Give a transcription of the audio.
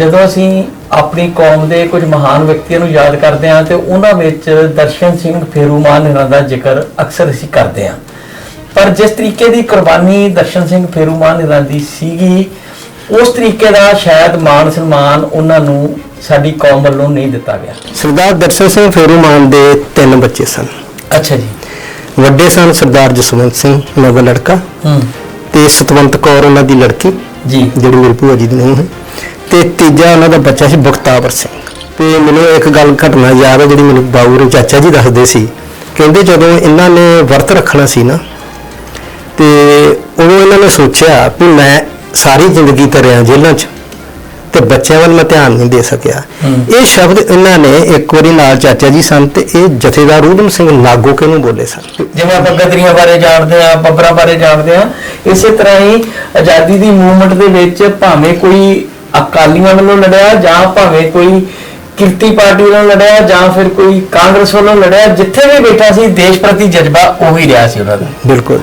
ਜਦੋਂ ਅਸੀਂ ਆਪਣੀ ਕੌਮ ਦੇ ਕੁਝ ਮਹਾਨ ਵਿਅਕਤੀਆਂ ਨੂੰ ਯਾਦ ਕਰਦੇ ਹਾਂ ਤੇ ਉਹਨਾਂ ਵਿੱਚ ਦਰਸ਼ਨ ਸਿੰਘ ਫੇਰੂਮਾਨ ਇਹਨਾਂ ਦਾ ਜ਼ਿਕਰ ਅਕਸਰ ਅਸੀਂ ਕਰਦੇ ਹਾਂ। ਪਰ ਜਿਸ ਤਰੀਕੇ ਦੀ ਕੁਰਬਾਨੀ ਦਰਸ਼ਨ ਸਿੰਘ ਫੇਰੂਮਾਨ ਇਹਨਾਂ ਦੀ ਸੀਗੀ ਉਸ ਤਰੀਕੇ ਦਾ ਸ਼ਾਇਦ ਮਾਣ ਸਨਮਾਨ ਉਹਨਾਂ ਨੂੰ ਸਾਡੀ ਕੌਮ ਵੱਲੋਂ ਨਹੀਂ ਦਿੱਤਾ ਗਿਆ। ਸਰਦਾਰ ਦਰਸ਼ਨ ਸਿੰਘ ਫੇਰੂਮਾਨ ਦੇ ਤਿੰਨ ਬੱਚੇ ਸਨ। ਅੱਛਾ ਜੀ। ਵੱਡੇ ਸਨ ਸਰਦਾਰ ਜਸਵੰਤ ਸਿੰਘ ਉਹਨਾਂ ਦਾ ਲੜਕਾ ਹੂੰ। ਤੇ ਸਤਵੰਤ ਕੌਰ ਉਹਨਾਂ ਦੀ ਲੜਕੀ ਜੀ। ਜਿਹੜੀ ਮੇਰੀ ਭੂਆ ਜੀ ਦੀ ਨੂੰਹ ਹੈ। ਤੇ ਤੀਜਾ ਉਹਨਾਂ ਦਾ ਬੱਚਾ ਸੀ ਬਖਤਾਵਰ ਸਿੰਘ। ਤੇ ਮੈਨੂੰ ਇੱਕ ਗੱਲ ਘਟਨਾ ਯਾਦ ਹੈ ਜਿਹੜੀ ਮੈਨੂੰ ਬਾਬੂ ਰੇ ਚਾਚਾ ਜੀ ਦੱਸਦੇ ਸੀ। ਕਹਿੰਦੇ ਜਦੋਂ ਇਹਨਾਂ ਨੇ ਵਰਤ ਰੱਖਣਾ ਸੀ ਨਾ ਤੇ ਉਦੋਂ ਇਹਨਾਂ ਨੇ ਸੋਚਿਆ ਕਿ ਮੈਂ ਸਾਰੀ ਜ਼ਿੰਦਗੀ ਤਰਿਆ ਜੇਲ੍ਹਾਂ 'ਚ ਤੇ ਬੱਚਿਆਂ ਵੱਲ ਮੈਂ ਧਿਆਨ ਨਹੀਂ ਦੇ ਸਕਿਆ। ਇਹ ਸ਼ਬਦ ਇਹਨਾਂ ਨੇ ਇੱਕ ਵਾਰੀ ਨਾਲ ਚਾਚਾ ਜੀ ਸਨ ਤੇ ਇਹ ਜਥੇਦਾਰ ਊਧਮ ਸਿੰਘ ਨਾਗੋਕੇ ਨੂੰ ਬੋਲੇ ਸਨ। ਜਿਵੇਂ ਆਪਾਂ ਗਦਰੀਆਂ ਬਾਰੇ ਜਾਣਦੇ ਆ ਬੱਬਰਾਂ ਬਾਰੇ ਜਾਣਦੇ ਆ ਇਸੇ ਤਰ੍ਹਾਂ ਹੀ ਆਜ਼ਾਦੀ ਦੀ ਮੂਵਮੈਂਟ ਦੇ ਵਿੱਚ ਭਾਵੇਂ ਕੋਈ ਅਕਾਲੀਆਂ ਵੱਲੋਂ ਲੜਿਆ, ਜਾਂ ਭਾਵੇਂ ਕੋਈ ਕਿਰਤੀ ਪਾਰਟੀ ਵੱਲੋਂ ਲੜਿਆ, ਜਾਂ ਫਿਰ ਕੋਈ ਕਾਂਗਰਸ ਵੱਲੋਂ ਲੜਿਆ, ਜਿੱਥੇ ਵੀ ਬੈਠਾ ਸੀ, ਦੇਸ਼ ਪ੍ਰਤੀ ਜਜ਼ਬਾ ਉਹੀ ਰਿਹਾ ਸੀ ਉਹਨਾਂ ਦਾ। ਬਿਲਕੁਲ।